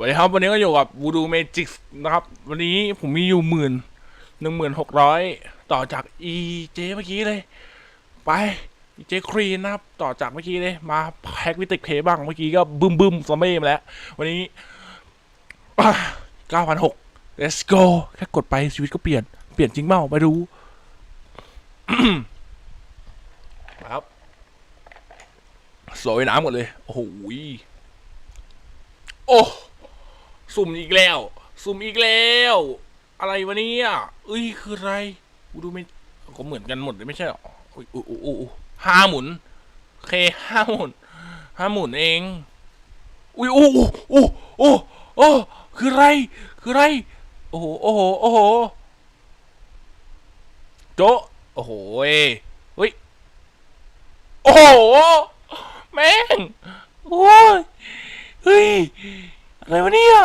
สวัสดีครับวันนี้ก็อยู่กับวูดูเมจิกนะครับ วันนี้ผมมีอยู่หมื่นหนึ่งหมื่นหกร้อยต่อจากอีเจเมื่อกี้เลย ไปอีเจครีนนะครับ ต่อจากเมื่อกี้เลย มาแฮกวิติกเพย์บ้างเมื่อกี้ก็บึมบึมซอมเบ้มาแล้ว วันนี้เก้าพันหก let's go แค่กดไปชีวิตก็เปลี่ยน เปลี่ยนจริงเปล่าไม่รู้ครับสวยน้ำหมดเลย โอ้โหโอ้ สุ่มอีกแล้ว สุ่มอีกแล้ว อะไรวะเนี่ยเอ้ยคืออะไรกูดูไม่ก็เหมือนกันหมดเลยไม่ใช่หรออุ้ยอุ้ยอุ้ยอุ้ยห้าหมุนเคห้าหมุนห้าหมุนเองอุ้ยโอ้โอ้โอ้โอ้คืออะไรคืออะไรโอ้โหโอ้โหโอ้โหโจะโอ้โหเอ้ยเฮ้ยโอ้โหแม่งโอ้ยเฮ้ย อะไรวะเนี่ย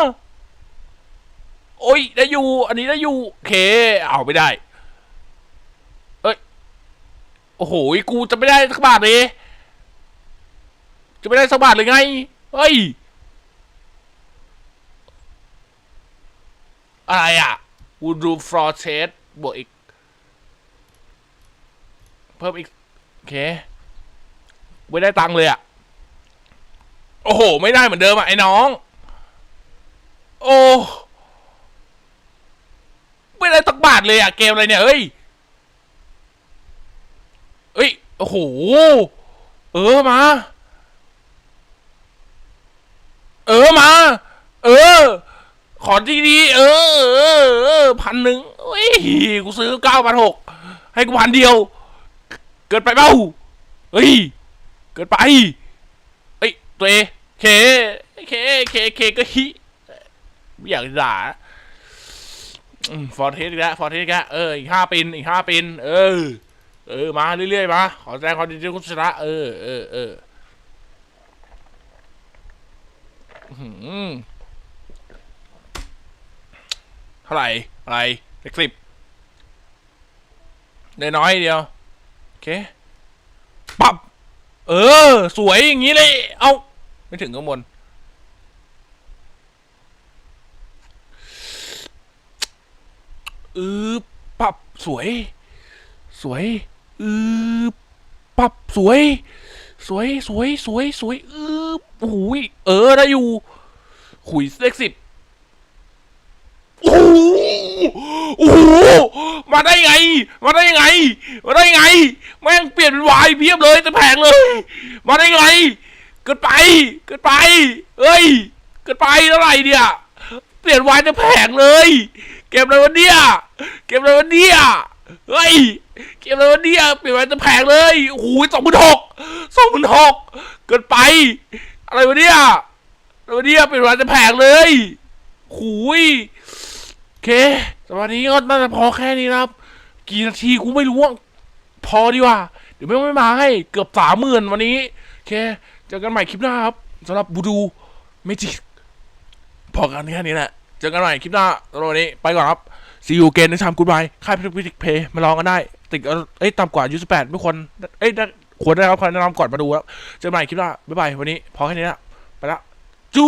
โอ้ยได้อยู่ อันนี้ได้อยู่โอเค เอาไม่ได้ เอ้ย โอ้โห กูจะไม่ได้สักบาทเลย จะไม่ได้สักบาทเลยไง เฮ้ย อะไรอะวูดูฟรอเชสบวกอีก เพิ่มอีก โอเค ไม่ได้ตังค์เลยอะ โอ้โห ไม่ได้เหมือนเดิมอะ ไอ้น้อง โอ้ไม่ได้ตักบาทเลยอะเกมอะไรเนี่ยเฮ้ยเฮ้ยโอ้โหเออมา เออมา เออ ขอดีดีเออเออพันหนึ่งเฮ้ยกูซื้อเก้าพันหกให้กูพันเดียว เกินไปเปล่าเฮ้ยเกินไปเอ้ยตัวเอเคเคเคเคก็ฮิ อยากด่าฟอร์เทสอีกแล้วฟอร์เทสอีกแล้วเอออีกห้าปินอีกห้าปิน เออ เออ มาเรื่อยๆมาขอแสดงความดีด้วยคุณชนะเออเออเอออื้อหือเท่าไหร่อะไรเล็กสิบได้น้อยเดียว โอเคปับ เออ สวยอย่างนี้เลย เอาไม่ถึงข้างบน อือปับสวย สวย อือปับสวย สวยสวยสวยสวยอือโอ้ยเออได้อยู่ ขุยเลขสิบโอ้โหโอ้โหมาได้ไง มาได้ไง มาได้ไง แม่งเปลี่ยนเป็นวายเพียบเลยแต่แผงเลย มาได้ไง เกินไป เกินไป เอ้ย เกินไปเท่าไหร่เนี่ย เปลี่ยนวายแต่แผงเลย เกมอะไรวะเนี่ยเกมอะไรวะเนี่ยเฮ้ยเกมอะไรวะเนี่ยเปลี่ยนวายแต่แผงเลยโอ้โหสองพันหกสองพันหกเกินไป อะไรวะเนี่ยอะไรวะเนี่ยเปลี่ยนวายแต่แผงเลยหูยโอเคสำหรับวันนี้ก็น่าจะพอแค่นี้นะครับ กี่นาทีกูไม่รู้พอดีกว่า เดี๋ยวไม่ไม่มาให้เกือบสามหมื่นวันนี้โอเคเจอกันใหม่คลิปหน้าครับสำหรับบูดูเมจิพอกันแค่นี้แหละ จอกันใหม่คลิปหน้าสำหรับวันนี้ไปก่อนครับซีอูเกนในชามกูดบายค่ายพิพิธเพย์มาลองกันได้ ติดเอ้ยต่ำกว่าอายุสิบแปดไม่ควรเอ้ยควรได้รับคำแนะนำก่อนมาดูครับเจอกันใหม่คลิปหน้าบ๊ายบายวันนี้พอแค่นี้ละไปละจู